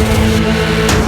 என்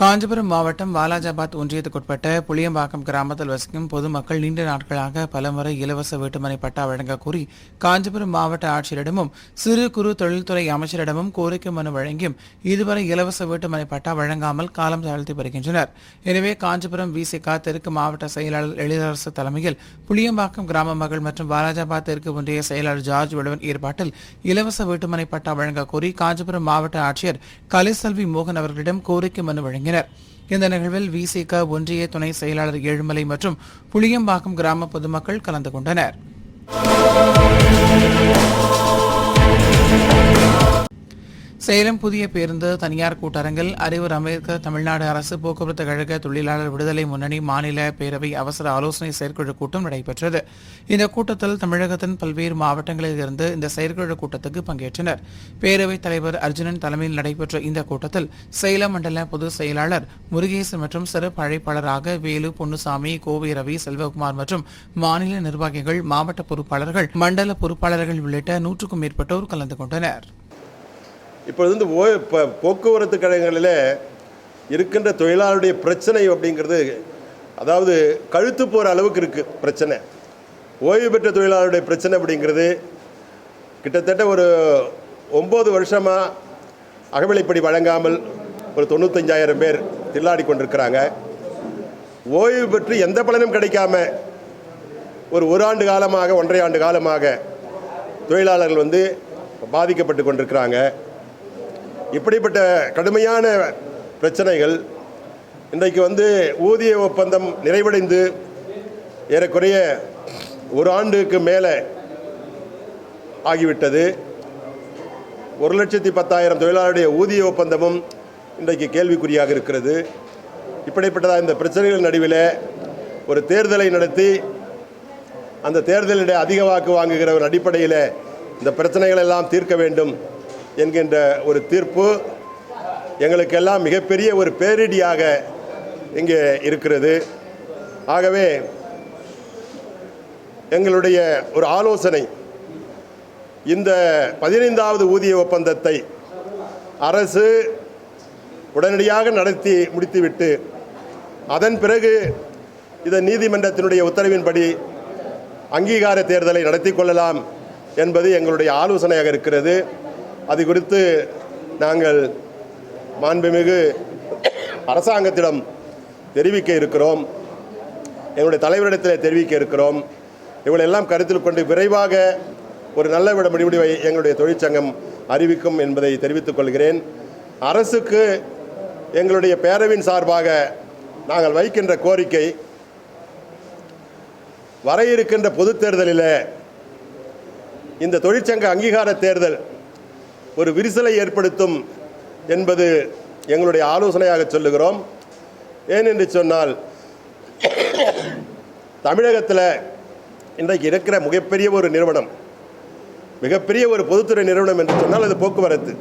காஞ்சிபுரம் மாவட்டம் வாலாஜாபாத் ஒன்றியத்துக்குட்பட்ட புளியம்பாக்கம் கிராமத்தில் வசிக்கும் பொதுமக்கள் நீண்ட நாட்களாக பலமுறை இலவச வீட்டுமனை பட்டா வழங்க கோரி காஞ்சிபுரம் மாவட்ட ஆட்சியரிடமும் சிறு குறு தொழில்துறை அமைச்சரிடமும் கோரிக்கை மனு வழங்கியும் இதுவரை இலவச வீட்டுமனை பட்டா வழங்காமல் காலம் தாழ்த்தி வருகின்றனர். எனவே காஞ்சிபுரம் விசிகா தெற்கு மாவட்ட செயலாளர் எழிலரசு தலைமையில் புளியம்பாக்கம் கிராம மகள் மற்றும் வாலாஜாபாத் தெற்கு ஒன்றிய செயலாளர் ஜார்ஜ் வடுவன் ஏற்பாட்டில் இலவச வீட்டுமனை பட்டா வழங்க கோரி காஞ்சிபுரம் மாவட்ட ஆட்சியர் கலைசெல்வி மோகன் அவர்களிடம் கோரிக்கை மனு வழங்கினார். இந்த நிகழ்வில் விசிக ஒன்றிய துணை செயலாளர் ஏழுமலை மற்றும் புளியம்பாக்கம் கிராம பொதுமக்கள் கலந்து கொண்டனர். சேலம் புதிய பேருந்து தனியார் கூட்டரங்கில் அறிவர் அமெரிக்க தமிழ்நாடு அரசு போக்குவரத்து கழக தொழிலாளர் விடுதலை முன்னணி மாநில பேரவை அவசர ஆலோசனை செயற்குழு கூட்டம் நடைபெற்றது. இந்த கூட்டத்தில் தமிழகத்தின் பல்வேறு மாவட்டங்களில் இருந்து இந்த செயற்குழு கூட்டத்துக்கு பங்கேற்றனர். பேரவைத் தலைவர் அர்ஜுனன் தலைமையில் நடைபெற்ற இந்த கூட்டத்தில் சேலம் மண்டல பொதுச் செயலாளர் முருகேசன் மற்றும் சிறப்பு அழைப்பாளராக வேலு பொன்னுசாமி கோவை ரவி செல்வகுமார் மற்றும் மாநில நிர்வாகிகள் மாவட்ட பொறுப்பாளர்கள் மண்டல பொறுப்பாளர்கள் உள்ளிட்ட நூற்றுக்கும் மேற்பட்டோர் கலந்து கொண்டனர். இப்பொழுது வந்து ஓ இப்போ போக்குவரத்து கழகங்களில் இருக்கின்ற தொழிலாளருடைய பிரச்சனை அப்படிங்கிறது அதாவது கழுத்து போகிற அளவுக்கு இருக்குது பிரச்சனை. ஓய்வு பெற்ற தொழிலாளருடைய பிரச்சனை அப்படிங்கிறது கிட்டத்தட்ட ஒரு ஒம்பது வருஷமாக அகவிலைப்படி வழங்காமல் ஒரு தொண்ணூத்தஞ்சாயிரம் பேர் தில்லாடி கொண்டிருக்கிறாங்க. ஓய்வு பெற்று எந்த பலனும் கிடைக்காம ஒரு ஒரு ஆண்டு காலமாக ஒன்றரை ஆண்டு காலமாக தொழிலாளர்கள் வந்து பாதிக்கப்பட்டு கொண்டிருக்கிறாங்க. இப்படிப்பட்ட கடுமையான பிரச்சனைகள் இன்றைக்கு வந்து ஊதிய ஒப்பந்தம் நிறைவடைந்து ஏறக்குறைய ஒரு ஆண்டுக்கு மேலே ஆகிவிட்டது. ஒரு லட்சத்தி பத்தாயிரம் தொழிலாளருடைய ஊதிய ஒப்பந்தமும் இன்றைக்கு கேள்விக்குறியாக இருக்கிறது. இப்படிப்பட்டதாக இந்த பிரச்சனைகள் நடுவில் ஒரு தேர்தலை நடத்தி அந்த தேர்தலிட அதிக வாக்கு வாங்குகிற ஒரு அடிப்படையில் இந்த பிரச்சனைகள் எல்லாம் தீர்க்க வேண்டும். என்கின்ற ஒரு தீர்ப்பு எங்களுக்கெல்லாம் மிகப்பெரிய ஒரு பேரிடியாக இங்கே இருக்கிறது. ஆகவே எங்களுடைய ஒரு ஆலோசனை இந்த பதினைந்தாவது ஊதிய ஒப்பந்தத்தை அரசு உடனடியாக நடத்தி முடித்துவிட்டு அதன் பிறகு இதை நீதிமன்றத்தினுடைய உத்தரவின்படி அங்கீகார தேர்தலை நடத்தி கொள்ளலாம் என்பது எங்களுடைய ஆலோசனையாக இருக்கிறது. அது குறித்து நாங்கள் மாண்புமிகு அரசாங்கத்திடம் தெரிவிக்க இருக்கிறோம். எங்களுடைய தலைவரிடத்தில் தெரிவிக்க இருக்கிறோம். இவளெல்லாம் கருத்தில் கொண்டு விரைவாக ஒரு நல்ல விட முடிவை எங்களுடைய தொழிற்சங்கம் அறிவிக்கும் என்பதை தெரிவித்துக் கொள்கிறேன். அரசுக்கு எங்களுடைய பேரவின் சார்பாக நாங்கள் வைக்கின்ற கோரிக்கை வர இருக்கின்ற பொதுத் தேர்தலில் இந்த தொழிற்சங்க அங்கீகார தேர்தல் ஒரு விரிசலை ஏற்படுத்தும் என்பது எங்களுடைய ஆலோசனையாக சொல்லுகிறோம். ஏனென்று சொன்னால் தமிழகத்தில் இன்றைக்கு இருக்கிற மிகப்பெரிய ஒரு நிறுவனம் மிகப்பெரிய ஒரு பொதுத்துறை நிறுவனம் என்று சொன்னால் அது போக்குவரத்து.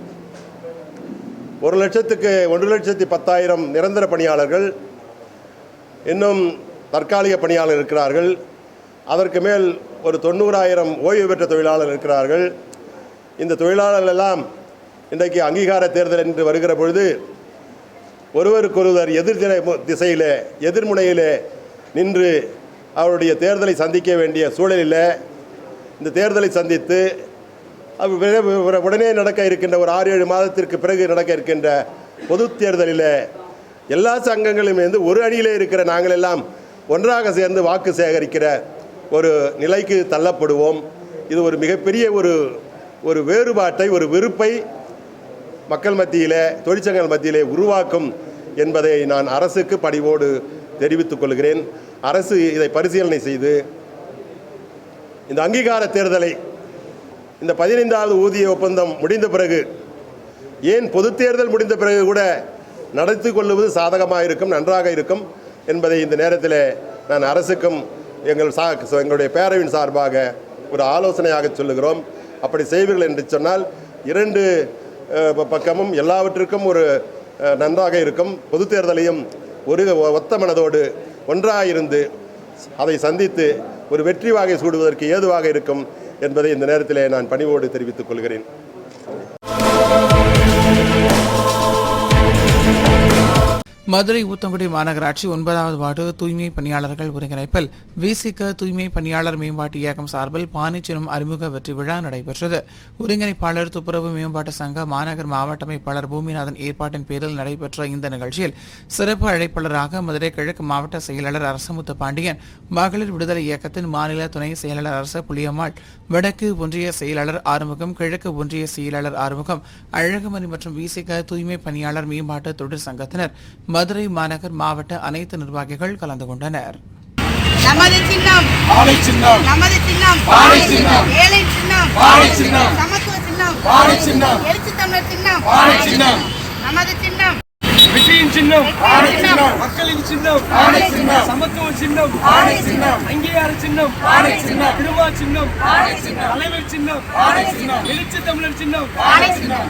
ஒரு லட்சத்துக்கு ஒன்று லட்சத்தி பத்தாயிரம் நிரந்தர பணியாளர்கள் இன்னும் தற்காலிக பணியாளர் இருக்கிறார்கள். அதற்கு மேல் ஒரு தொண்ணூறாயிரம் ஓய்வு பெற்ற தொழிலாளர் இருக்கிறார்கள். இந்த தொழிலாளர்கள் எல்லாம் இன்றைக்கு அங்கீகார தேர்தல் என்று வருகிற பொழுது ஒருவருக்கொருவர் எதிர் திசையில் எதிர்முனையில் எதிர்முனையிலே நின்று அவருடைய தேர்தலை சந்திக்க வேண்டிய சூழலில் இந்த தேர்தலை சந்தித்து உடனே நடக்க இருக்கின்ற ஒரு ஆறு ஏழு மாதத்திற்கு பிறகு நடக்க இருக்கின்ற பொது தேர்தலில் எல்லா சங்கங்களும் வந்து ஒரு அணியிலே இருக்கிற நாங்கள் எல்லாம் ஒன்றாக சேர்ந்து வாக்கு சேகரிக்கிற ஒரு நிலைக்கு தள்ளப்படுவோம். இது ஒரு மிகப்பெரிய ஒரு ஒரு வேறுபாட்டை ஒரு வெறுப்பை மக்கள் மத்தியிலே தொழிற்சங்கங்கள் மத்தியிலே உருவாக்கும் என்பதை நான் அரசுக்கு பணிவோடு தெரிவித்துக் கொள்கிறேன். அரசு இதை பரிசீலனை செய்து இந்த அங்கீகார தேர்தலை இந்த பதினைந்தாவது ஊதிய ஒப்பந்தம் முடிந்த பிறகு ஏன் பொது தேர்தல் முடிந்த பிறகு கூட நடத்தி கொள்வது சாதகமாக இருக்கும் நன்றாக இருக்கும் என்பதை இந்த நேரத்தில் நான் அரசுக்கும் எங்கள் சா எங்களுடைய பேரவின் சார்பாக ஒரு ஆலோசனையாக சொல்லுகிறோம். அப்படி செய்வீர்கள் என்று சொன்னால் இரண்டு பக்கமும் எல்லாவற்றிற்கும் ஒரு நன்றாக இருக்கும். பொது தேர்தலையும் ஒரு ஒத்த மனதோடு ஒன்றாக இருந்து அதை சந்தித்து ஒரு வெற்றி வாகை சூடுவதற்கு ஏதுவாக இருக்கும் என்பதை இந்த நேரத்திலே நான் பணிவோடு தெரிவித்துக் கொள்கிறேன். மதுரை ஊத்தங்குடி மாநகராட்சி ஒன்பதாவது வார்டு தூய்மை பணியாளர்கள் ஒருங்கிணைப்பில் விசிக தூய்மை பணியாளர் மேம்பாட்டு இயக்கம் சார்பில் பானிச்சினும் அறிமுக வெற்றி விழா நடைபெற்றது. ஒருங்கிணைப்பாளர் துப்புரவு மேம்பாட்டு சங்க மாநகர் மாவட்ட அமைப்பாளர் பூமிநாதன் ஏற்பாட்டின் பேரில் நடைபெற்ற இந்த நிகழ்ச்சியில் சிறப்பு அழைப்பாளராக மதுரை கிழக்கு மாவட்ட செயலாளர் அரசமுத்து பாண்டியன் மகளிர் விடுதலை இயக்கத்தின் மாநில துணை செயலாளர் அரச புளியம்மாள் வடக்கு ஒன்றிய செயலாளர் ஆறுமுகம் கிழக்கு ஒன்றிய செயலாளர் ஆறுமுகம் அழகுமணி மற்றும் விசிக தூய்மை பணியாளர் மேம்பாட்டு தொழிற்சங்கத்தினர் மதுரை மாநகர் மாவட்ட அனைத்து நிர்வாகிகள் கலந்து கொண்டனர் நமது சின்னம் ஆலை சின்னம் நமது சின்னம் ஆலை சின்னம். ஏழை சின்னம் ஆலை சின்னம். சமத்துவ சின்னம் ஆலை சின்னம். எழுச்சி தமிழர் சின்னம் ஆலை சின்னம். நமது சின்னம் வெற்றியின் சின்னம் ஆலை சின்னம். மக்களின் சின்னம் ஆலை சின்னம். சமத்துவ சின்னம் ஆலை சின்னம். அங்கீகார சின்னம் ஆலை சின்னம். திருமா சின்னம் ஆலை சின்னம். தலைவர் சின்னம் ஆலை சின்னம். எழுச்சி தமிழர் சின்னம் ஆலை சின்னம்